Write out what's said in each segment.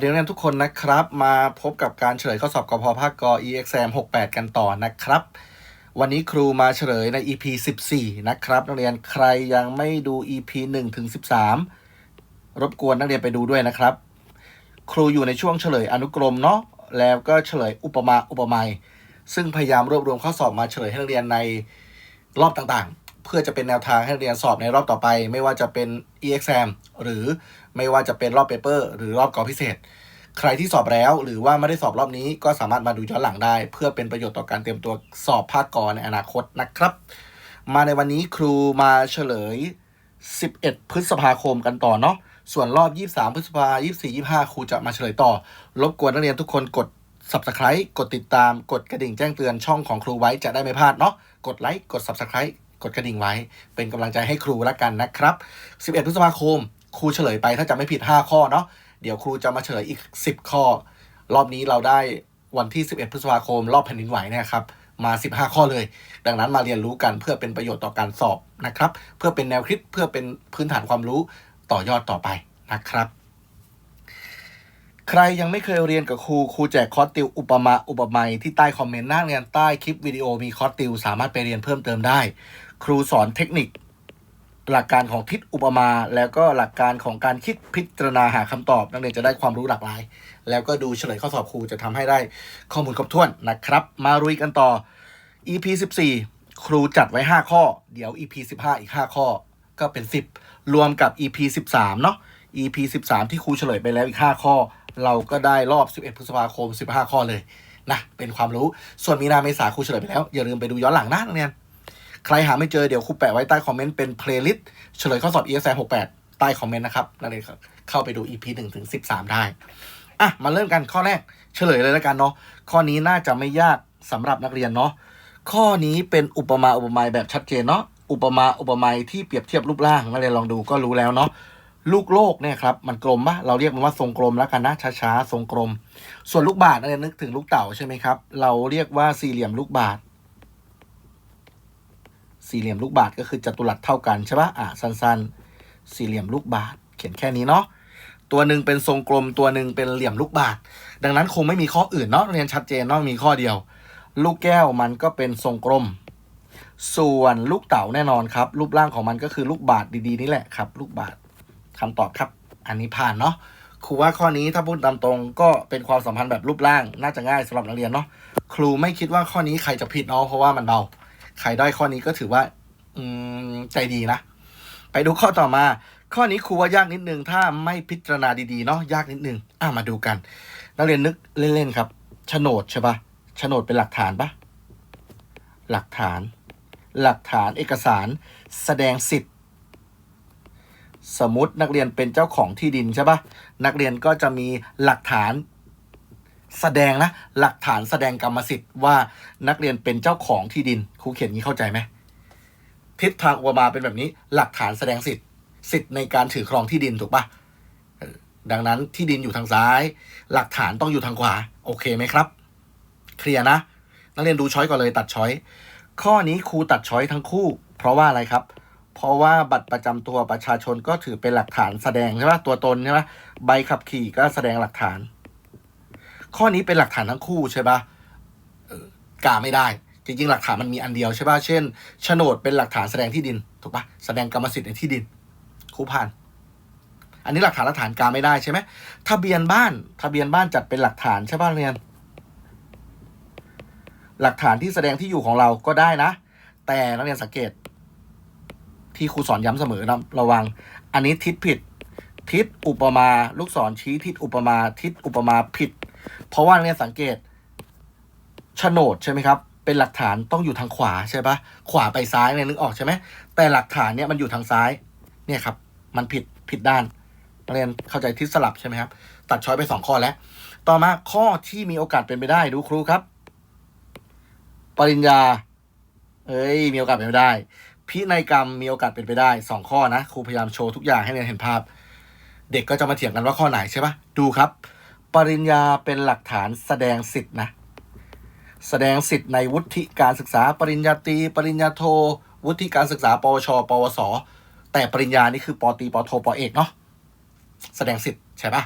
เดี๋ยวนักเรียนทุกคนนะครับ มาพบกับการเฉลยข้อสอบกพภาคก EXAM 68 กันต่อนะครับ วันนี้ครูมาเฉลยใน EP 14 นะครับนักเรียนใครยังไม่ดู EP 1ถึง13 รบกวนนักเรียนไปดูด้วยนะครับ ครูอยู่ในช่วงเฉลยอนุกรมเนาะแล้วก็เฉลยอุปมาอุปไมยซึ่งพยายามรวบรวมข้อสอบมาเฉลยให้นักเรียนในรอบต่างๆ เพื่อจะเป็นแนวทางให้นักเรียนสอบในรอบต่อไป ไม่ว่าจะเป็น EXAM หรือ ไม่ว่าจะเป็นรอบเปเปอร์หรือรอบกอพิเศษ ใครที่สอบแล้ว หรือว่าไม่ได้สอบรอบนี้ก็สามารถมาดูย้อนหลังได้ เพื่อเป็นประโยชน์ต่อการเตรียมตัวสอบภาคกรในอนาคตนะครับ มาในวันนี้ครูมาเฉลย 11 พฤษภาคมกันต่อเนาะส่วนรอบ 23 พฤษภา24 25 ครูจะมาเฉลยต่อ รบกวนนักเรียนทุกคนกด subscribe กดติดตาม กดกระดิ่งแจ้งเตือนช่องของครูไว้จะได้ไม่พลาดเนาะ กดไลค์ กด subscribe กดกระดิ่งไว้ เป็นกำลังใจให้ครูละกันนะครับ 11 พฤษภาคม ครูเฉลยไปถ้าจำไม่ผิด 5 ข้อเนาะเดี๋ยวครูจะมาเฉลยอีก 10 ข้อ รอบนี้เราได้วันที่ 11 พฤษภาคม รอบแผ่นดินไหวเนะครับมา 15 ข้อเลย ดังนั้นมาเรียนรู้กันเพื่อเป็นประโยชน์ต่อการสอบนะครับ เพื่อเป็นแนวคิดเพื่อเป็นพื้นฐานความรู้ต่อยอดต่อไปนะครับ ใครยังไม่เคยเรียนกับครูครูแจกคอร์สติวอุปมาอุปไมยที่ใต้คอมเมนต์หน้าเรียนใต้คลิปวิดีโอมีคอร์สติวสามารถไปเรียนเพิ่มเติมได้ ครูสอนเทคนิค หลักการของทิศอุปมา แล้วก็หลักการของการคิดพิจารณาหาคำตอบ นักเรียนจะได้ความรู้หลากหลาย แล้วก็ดูเฉลยข้อสอบครูจะทำให้ได้ข้อมูลครบถ้วนนะครับ มารุยกันต่อ EP 14 ครูจัดไว้ 5 ข้อ เดี๋ยว EP 15 อีก 5 ข้อ ก็เป็น 10 รวมกับ EP 13 เนาะ EP 13 ที่ครูเฉลยไปแล้วอีก 5 ข้อ เราก็ได้รอบ 11 พฤษภาคม 15 ข้อเลยนะเป็นความรู้ส่วนมีนาเมษาครูเฉลยไปแล้วอย่าลืมไปดูย้อนหลังนะนักเรียน ใครหาไม่เจอเดี๋ยวครูแปะไว้ใต้คอมเมนต์เป็นเพลย์ลิสต์เฉลยข้อสอบ ESM 68 ใต้คอมเมนต์นะครับนักเรียนเข้าไปดู EP 1ถึง13 ได้อะมาเริ่มกันข้อแรกเฉลยเลยแล้วกันเนาะข้อนี้น่าจะไม่ยากสำหรับนักเรียนเนาะข้อนี้เป็นอุปมาอุปไมยแบบชัดเจนเนาะอุปมาอุปไมยที่เปรียบเทียบรูปร่างนักเรียนลองดูก็รู้แล้วเนาะลูกโลกเนี่ยครับมันกลมปะเราเรียกมันว่าทรงกลมแล้วกันนะช้าๆทรงกลม ส่วนลูกบาศก์นักเรียนนึกถึงลูกเต่าใช่ไหมครับเราเรียกว่าสี่เหลี่ยมลูกบาศก์ สี่เหลี่ยมลูกบาศก์ก็คือจัตุรัสเท่ากันใช่ปะอะสั้นๆ สี่เหลี่ยมลูกบาศก์เขียนแค่นี้เนาะตัวหนึ่งเป็นทรงกลมตัวหนึ่งเป็นเหลี่ยมลูกบาศก์ดังนั้นคงไม่มีข้ออื่นเนาะเรียนชัดเจนเนาะมีข้อเดียว ลูกแก้วมันก็เป็นทรงกลม ส่วนลูกเต๋าแน่นอนครับ รูปร่างของมันก็คือลูกบาศก์ดีๆนี่แหละครับ ลูกบาศก์คำตอบครับ อันนี้ผ่านเนาะครูว่าข้อนี้ถ้าพูดตามตรงก็เป็นความสัมพันธ์แบบรูปร่างน่าจะง่ายสำหรับนักเรียนเนาะครูไม่คิดว่าข้อนี้ใครจะผิดเนาะเพราะว่ามันเบา ใครได้ข้อนี้ก็ถือว่า อืมใจดีนะ ไปดูข้อต่อมา ข้อนี้ครูว่ายากนิดนึง ถ้าไม่พิจารณาดีๆเนาะยากนิดนึงอะมาดูกัน นักเรียนนึกเล่นๆครับโฉนดใช่ปะโฉนดเป็นหลักฐานปะหลักฐาน หลักฐานเอกสาร แสดงสิทธิ์สมมตินักเรียนเป็นเจ้าของที่ดินใช่ปะนักเรียนก็จะมีหลักฐาน แสดงนะหลักฐานแสดงกรรมสิทธิ์ว่านักเรียนเป็นเจ้าของที่ดินครูเขียนนี้เข้าใจไหมทิศทางอุปมาเป็นแบบนี้ หลักฐานแสดงสิทธิ์สิทธิ์ในการถือครองที่ดินถูกปะดังนั้นที่ดินอยู่ทางซ้าย หลักฐานต้องอยู่ทางขวา โอเคไหมครับ เคลียร์นะ นักเรียนดูช้อยก่อนเลยตัดช้อยข้อนี้ครูตัดช้อยทั้งคู่ เพราะว่าอะไรครับ เพราะว่าบัตรประจำตัวประชาชนก็ถือเป็นหลักฐานแสดงใช่ปะตัวตนใช่ปะใบขับขี่ก็แสดงหลักฐาน ข้อนี้เป็นหลักฐานทั้งคู่ใช่ปะกาไม่ได้ จริงๆ หลักฐานมันมีอันเดียวใช่ปะเช่นโฉนดเป็นหลักฐานแสดงที่ดินถูกปะแสดงกรรมสิทธิ์ในที่ดินครูผ่าน อันนี้หลักฐานหลักฐานกาไม่ได้ใช่ไหมทะเบียนบ้าน ทะเบียนบ้านจัดเป็นหลักฐานใช่ป่ะเรียน หลักฐานที่แสดงที่อยู่ของเราก็ได้นะ แต่นักเรียนสังเกต ที่ครูสอนย้ำเสมอนะระวัง อันนี้ทิศผิดทิศอุปมา ลูกศรชี้ทิศอุปมา ทิศอุปมาผิด เพราะว่าเรียสังเกตโฉนดใช่ไหมครับ เป็นหลักฐานต้องอยู่ทางขวาใช่ปะขวาไปซ้ายเนี่ยนึกออกใช่ไหมแต่หลักฐานเนี่ยมันอยู่ทางซ้าย เนี่ยครับ มันผิดผิดด้านเรียนเข้าใจทิศสลับใช่ไหมครับ ตัดช้อยไปสองข้อแล้ว ต่อมาข้อที่มีโอกาสเป็นไปได้ดูครูครับ ปริญญา เอ้ย มีโอกาสเป็นไปได้ พินัยกรรมมีโอกาสเป็นไปได้สองข้อนะ ครูพยายามโชว์ทุกอย่างให้เรียนเห็นภาพ เด็กก็จะมาเถียงกันว่าข้อไหนใช่ปะดูครับ ปริญญาเป็นหลักฐานแสดงสิทธินะ แสดงสิทธิ์ในวุฒิการศึกษา ปริญญาตรีปริญญาโท วุฒิการศึกษา ปวช ปวส แต่ปริญญานี่คือปอตรีปอโทปอเอกเนาะแสดงสิทธิ์ใช่ปะ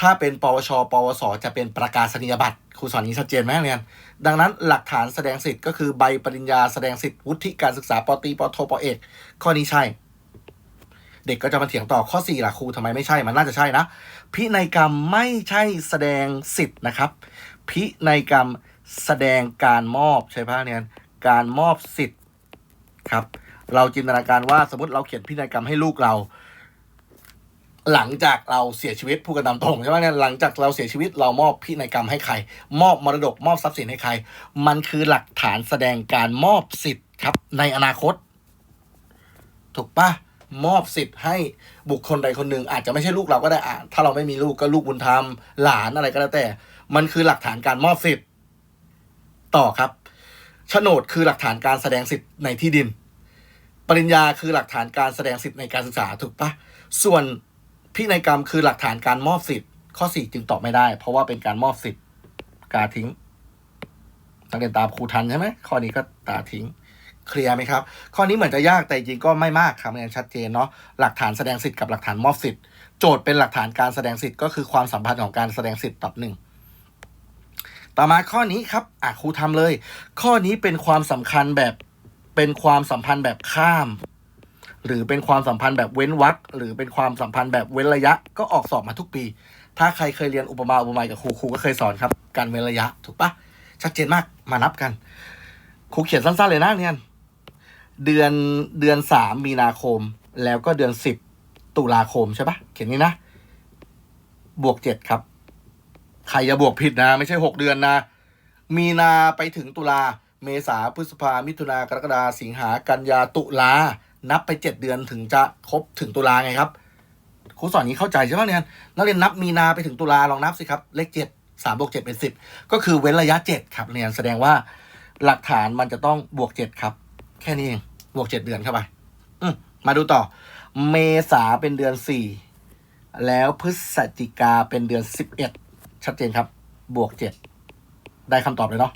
ถ้าเป็นปวช ปวส จะเป็นประกาศนียบัตรครูสอนนี้ชัดเจนไหมเรียน ดังนั้นหลักฐานแสดงสิทธิ์ก็คือใบปริญญาแสดงสิทธิ์วุฒิการศึกษาปตรีปโทปเอก ข้อนี้ใช่ เด็กก็จะมาเถียงต่อข้อ4ล่ะครูทำไมไม่ใช่มันน่าจะใช่นะ พินัยกรรมไม่ใช่แสดงสิทธิ์นะครับ พินัยกรรมแสดงการมอบใช่ปะเนี่ยการมอบสิทธิ์ครับ เราจินตนาการว่าสมมติเราเขียนพินัยกรรมให้ลูกเรา หลังจากเราเสียชีวิตพูดกันตามตรงใช่ไหมเนี่ยหลังจากเราเสียชีวิตเรามอบพินัยกรรมให้ใคร มอบมรดกมอบทรัพย์สินให้ใคร มันคือหลักฐานแสดงการมอบสิทธิ์ครับในอนาคต ถูกปะ มอบสิทธิ์ให้บุคคลใดคนหนึ่งอาจจะไม่ใช่ลูกเราก็ได้อะถ้าเราไม่มีลูกก็ลูกบุญธรรม หลานอะไรก็แล้วแต่ มันคือหลักฐานการมอบสิทธิ์ ต่อครับโฉนดคือหลักฐานการแสดงสิทธิ์ในที่ดิน ปริญญาคือหลักฐานการแสดงสิทธิ์ในการศึกษาถูกปะส่วนพินัยกรรมคือหลักฐานการมอบสิทธิ์ ข้อสี่จึงตอบไม่ได้ เพราะว่าเป็นการมอบสิทธิ์ กาทิ้งนักเรียนตามครูทันใช่ไหมข้อนี้ก็ตาทิ้ง เคลียร์ไหมครับ ข้อนี้เหมือนจะยากแต่จริงก็ไม่มากครับมันชัดเจนเนาะหลักฐานแสดงสิทธิ์กับหลักฐานมอบสิทธิ์โจทย์เป็นหลักฐานการแสดงสิทธิ์ก็คือความสัมพันธ์ของการแสดงสิทธิ์ตอบหนึ่งต่อมาข้อนี้ครับอะครูทำเลย ข้อนี้เป็นความสำคัญแบบเป็นความสัมพันธ์แบบข้าม หรือเป็นความสัมพันธ์แบบเว้นวรรคหรือเป็นความสัมพันธ์แบบเว้นระยะ ก็ออกสอบมาทุกปี ถ้าใครเคยเรียนอุปมาอุปไมยกับครูครูก็เคยสอนครับ การเว้นระยะ ถูกปะชัดเจนมากมานับกันครูเขียนสั้นๆเลยนะเนี่ย เดือนเดือนสามมีนาคม แล้วก็เดือนสิบตุลาคมใช่ปะเขียนนี้นะ บวกเจ็ดครับ ใครจะบวกผิดนะ ไม่ใช่หกเดือนนะ มีนาไปถึงตุลา เมษาพฤษภามิถุนากรกฎาสิงหากันยาตุลา นับไปเจ็ดเดือนถึงจะครบถึงตุลาไงครับครูสอนนี้เข้าใจใช่ไหมเนี่ยนักเรียนนับมีนาไปถึงตุลาลองนับสิครับ เลขเจ็ดสามบวกเจ็ดเป็นสิบก็คือเว้นระยะเจ็ดครับเรียนแสดงว่าหลักฐานมันจะต้องบวกเจ็ดครับ แค่นี้เอง บวกเจ็ดเดือนเข้าไปอืมมาดูต่อ เมษาเป็นเดือนสี่แล้วพฤศจิกาเป็นเดือนสิบเอ็ดชัดเจนครับ บวกเจ็ดได้คำตอบเลยเนาะ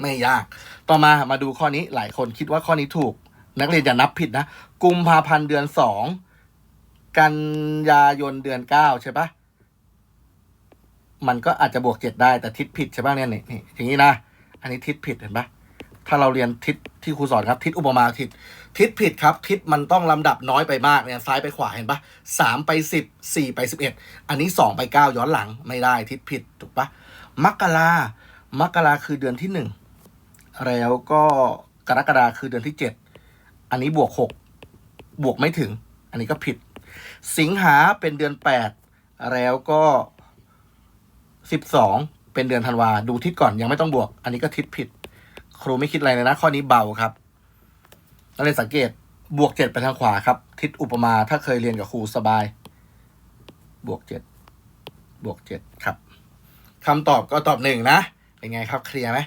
ไม่ยาก ต่อมามาดูข้อนี้หลายคนคิดว่าข้อนี้ถูก นักเรียนอย่านับผิดนะ กุมภาพันธ์เดือนสองกันยายนเดือนเก้าใช่ปะมันก็อาจจะบวกเจ็ดได้แต่ทิศผิดใช่ปะเนี่ยนี่นี่อย่างนี้นะ อันนี้ทิศผิดเห็นปะ ถ้าเราเรียนทิศที่ครูสอนครับ ทิศอุปมาทิศทิศผิดครับ ทิศมันต้องลำดับน้อยไปมากเนี่ยซ้ายไปขวาเห็นปะสามไปสิบสี่ไปสิบเอ็ดอันนี้สองไปเก้าย้อนหลังไม่ได้ทิศผิดถูกปะมกรามกราคือเดือนที่หนึ่งแล้วก็กรกฎาคือเดือนที่เจ็ดอันนี้บวกหกบวกไม่ถึง อันนี้ก็ผิด สิงหาเป็นเดือนแปดแล้วก็สิบสองเป็นเดือนธันวาดูทิศก่อนยังไม่ต้องบวก อันนี้ก็ทิศผิด ครูไม่คิดอะไรเลยนะ ข้อนี้เบาครับนักเรียนสังเกตบวกเจ็ดไปทางขวาครับ ทิศอุปมาถ้าเคยเรียนกับครูสบาย บวกเจ็ดบวกเจ็ดครับคำตอบก็ตอบหนึ่งนะ เป็นไงครับเคลียร์ไหม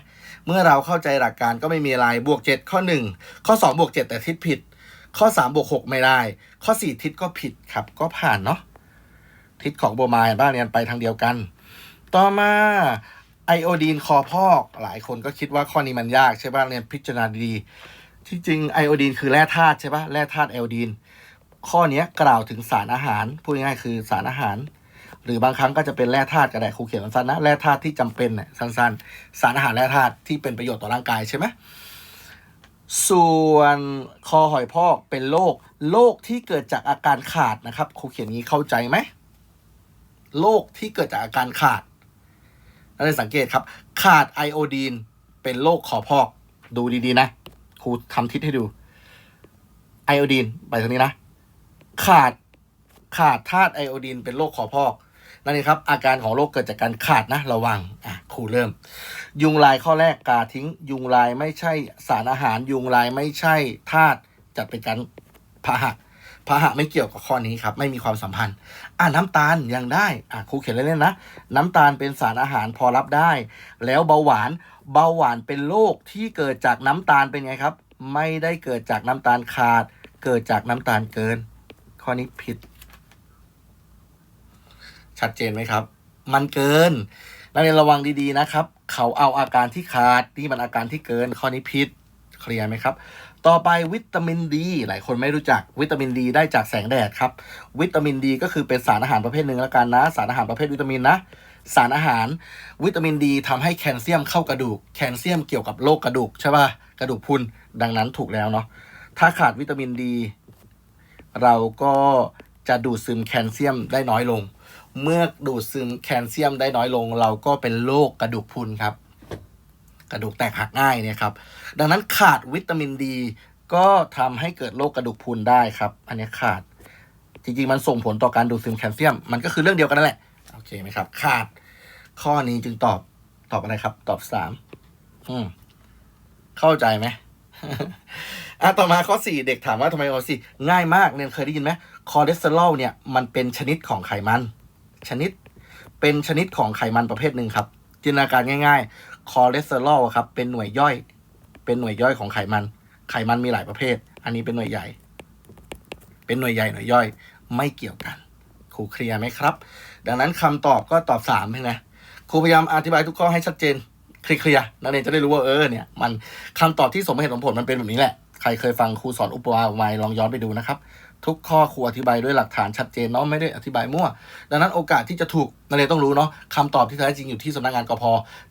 เมื่อเราเข้าใจหลักการก็ไม่มีอะไรบวกเจ็ดข้อหนึ่งข้อสองบวกเจ็ดแต่ทิศผิด ข้อสามบวกหกไม่ได้ ข้อสี่ทิศก็ผิดครับ ก็ผ่านเนาะทิศของโบมาบ้านเรียนไปทางเดียวกัน ต่อมา ไอโอดีนคอพอกหลายคนก็คิดว่าข้อนี้มันยากใช่ป่ะเรียนพิจารณาดีๆที่จริงไอโอดีนคือแร่ธาตุใช่ป่ะแร่ธาตุไอโอดีนข้อนี้กล่าวถึงสารอาหารพูดง่ายๆคือสารอาหาร หรือบางครั้งก็จะเป็นแร่ธาตุก็ได้ครูเขียนสั้นๆนะแร่ธาตุที่จำเป็นเนี่ยสั้นๆ สารอาหารแร่ธาตุที่เป็นประโยชน์ต่อร่างกายใช่ไหมส่วนคอหอยพอกเป็นโรคโรคที่เกิดจากอาการขาดนะครับครูเขียนนี้เข้าใจไหมโรคที่เกิดจากอาการขาด เรียนสังเกตครับ ขาดไอโอดีนเป็นโรคขอพอกดูดีๆนะครูทำทิศให้ดูไอโอดีนไปทางนี้นะ ขาดขาดธาตุไอโอดีนเป็นโรคขอพอกนั่นเองครับ อาการของโรคเกิดจากการขาดนะระวังอะครูเริ่ม ยุงลายข้อแรกกาทิ้ง ยุงลายไม่ใช่สารอาหาร ยุงลายไม่ใช่ธาตุจัดเป็นการพาหะ พาหะไม่เกี่ยวกับข้อนี้ครับไม่มีความสัมพันธ์ อะน้ำตาลยังได้อะครูเขียนเล่นๆนะ น้ำตาลเป็นสารอาหารพอรับได้ แล้วเบาหวานเบาหวานเป็นโรคที่เกิดจากน้ำตาลเป็นไงครับ ไม่ได้เกิดจากน้ำตาลขาด เกิดจากน้ำตาลเกิน ข้อนี้ผิด ชัดเจนไหมครับ มันเกินนักเรียนระวังดีๆนะครับ เขาเอาอาการที่ขาดนี่มันอาการที่เกินข้อนี้ผิดเคลียร์ไหมครับ ต่อไปวิตามินดีหลายคนไม่รู้จักวิตามินดีได้จากแสงแดดครับ วิตามินดีก็คือเป็นสารอาหารประเภทหนึ่งแล้วกันนะ สารอาหารประเภทวิตามินนะสารอาหารวิตามินดีทำให้แคลเซียมเข้ากระดูก แคลเซียมเกี่ยวกับโรคกระดูกใช่ป่ะกระดูกพุนดังนั้นถูกแล้วเนาะถ้าขาดวิตามินดี เราก็จะดูดซึมแคลเซียมได้น้อยลง เมื่อดูดซึมแคลเซียมได้น้อยลง เราก็เป็นโรคกระดูกพุนครับ กระดูกแตกหักง่ายเนี่ยครับ ดังนั้นขาดวิตามินดี ก็ทำให้เกิดโรคกระดูกพรุนได้ครับ อันนี้ขาด จริงๆ มันส่งผลต่อการดูดซึมแคลเซียม มันก็คือเรื่องเดียวกันนั่นแหละ โอเคไหมครับ ขาด ข้อนี้จึงตอบ ตอบอะไรครับ ตอบสามอืม เข้าใจไหมอะต่อมาข้อสี่เด็กถามว่าทำไมข้อสี่ง่ายมากเนี่ยเคยได้ยินไหมคอเลสเตอรอลเนี่ยมันเป็นชนิดของไขมัน ชนิดเป็นชนิดของไขมันประเภทหนึ่งครับ จินตนาการง่าย คอเลสเตอรอลครับเป็นหน่วยย่อย เป็นหน่วยย่อยของไขมัน ไขมันมีหลายประเภท อันนี้เป็นหน่วยใหญ่ เป็นหน่วยใหญ่หน่วยย่อย ไม่เกี่ยวกันครูเคลียร์ไหมครับ ดังนั้นคำตอบก็ตอบสามใช่ไหมครูพยายามอธิบายทุกข้อให้ชัดเจนเคลียร์นักเรียนจะได้รู้ว่าเออเนี่ยมันคำตอบที่สมเหตุสมผลมันเป็นแบบนี้แหละ ใครเคยฟังครูสอนอุปมาอุปไมยลองย้อนไปดูนะครับ ทุกข้อครูอธิบายด้วยหลักฐานชัดเจนเนาะไม่ได้อธิบายมั่ว ดังนั้นโอกาสที่จะถูกนักเรียนต้องรู้เนาะคำตอบที่แท้จริงอยู่ที่สำนักงานกพ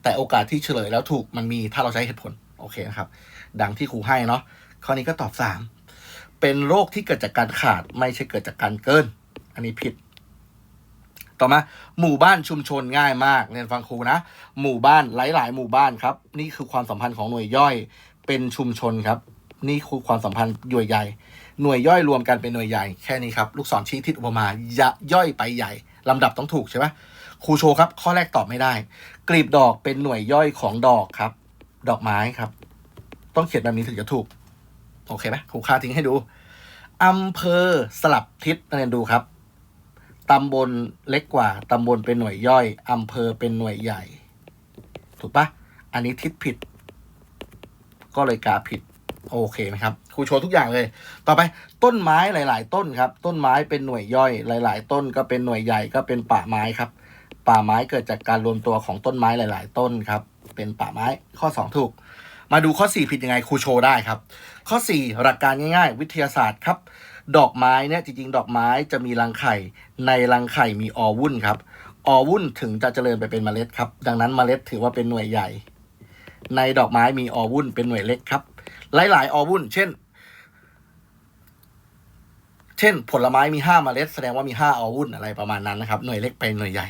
แต่โอกาสที่เฉลยแล้วถูกมันมีถ้าเราใช้เหตุผลโอเคนะครับ ดังที่ครูให้เนาะข้อนี้ก็ตอบสามเป็นโรคที่เกิดจากการขาดไม่ใช่เกิดจากการเกิน อันนี้ผิด ต่อมาหมู่บ้านชุมชนง่ายมากเรียนฟังครูนะ หมู่บ้านหลาย ๆ หมู่บ้านครับ นี่คือความสัมพันธ์ของหน่วยย่อย เป็นชุมชนครับ นี่คือความสัมพันธ์หน่วยใหญ่ หน่วยย่อยรวมกันเป็นหน่วยใหญ่แค่นี้ครับ ลูกศรชี้ทิศอุปมาย่ย่อยไปใหญ่ลำดับต้องถูกใช่ไหมครูโชว์ครับ ข้อแรกตอบไม่ได้ กลีบดอกเป็นหน่วยย่อยของดอกครับ ดอกไม้ครับ ต้องเขียนแบบนี้ถึงจะถูก โอเคไหมครูค่าทิ้งให้ดูอำเภอสลับทิศนักเรียนดูครับตำบลเล็กกว่าตำบลเป็นหน่วยย่อยอำเภอเป็นหน่วยใหญ่ ถูกปะอันนี้ทิศผิด ก็เลยกาผิด โอเคไหมครับครูโชว์ทุกอย่างเลย ต่อไปต้นไม้หลาย ๆ ต้นครับ ต้นไม้เป็นหน่วยย่อย หลาย ๆ ต้นก็เป็นหน่วยใหญ่ก็เป็นป่าไม้ครับ ป่าไม้เกิดจากการรวมตัวของต้นไม้หลาย ๆ ต้นครับ เป็นป่าไม้ข้อ 2 ถูก มาดูข้อ 4 ผิดยังไงครูโชว์ได้ครับ ข้อ 4 หลักการง่าย ๆ วิทยาศาสตร์ครับ ดอกไม้เนี่ยจริง ๆ ดอกไม้จะมีรังไข่ ในรังไข่มีออวุ่นครับออวุ่นถึงจะเจริญไปเป็นเมล็ดครับ ดังนั้นเมล็ดถือว่าเป็นหน่วยใหญ่ ในดอกไม้มีออวุ่นเป็นหน่วยเล็กครับ หลาย ๆ ออวุ่น เช่น เช่น ผลไม้มีห้าเมล็ด แสดงว่ามีห้าออวุ่นอะไรประมาณนั้นนะครับ หน่วยเล็กไปหน่วยใหญ่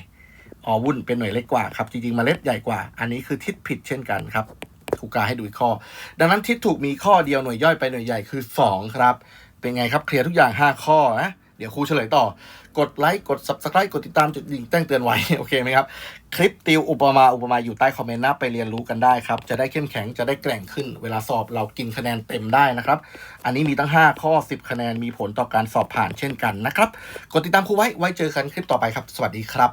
ออวุ่นเป็นหน่วยเล็กกว่าครับ จริง ๆ เมล็ดใหญ่กว่า อันนี้คือทิศผิดเช่นกันครับครูกาให้ดูอีกข้อ ดังนั้นทิศถูกมีข้อเดียวหน่วยย่อยไปหน่วยใหญ่คือสองครับ เป็นไงครับ เคลียร์ทุกอย่างห้าข้อนะ เดี๋ยวครูเฉลยต่อกดไลค์กด subscribe กดติดตามจุดดิ่งแจ้งเตือนไว้โอเคไหมครับ คลิปติวอุปมาอุปไมยอยู่ใต้คอมเมนต์นะไปเรียนรู้กันได้ครับ จะได้เข้มแข็งจะได้แกร่งขึ้น เวลาสอบเรากินคะแนนเต็มได้นะครับ อันนี้มีตั้ง 5 ข้อ 10 คะแนนมีผลต่อการสอบผ่านเช่นกันนะครับ กดติดตามครูไว้ไว้เจอกันคลิปต่อไปครับ สวัสดีครับ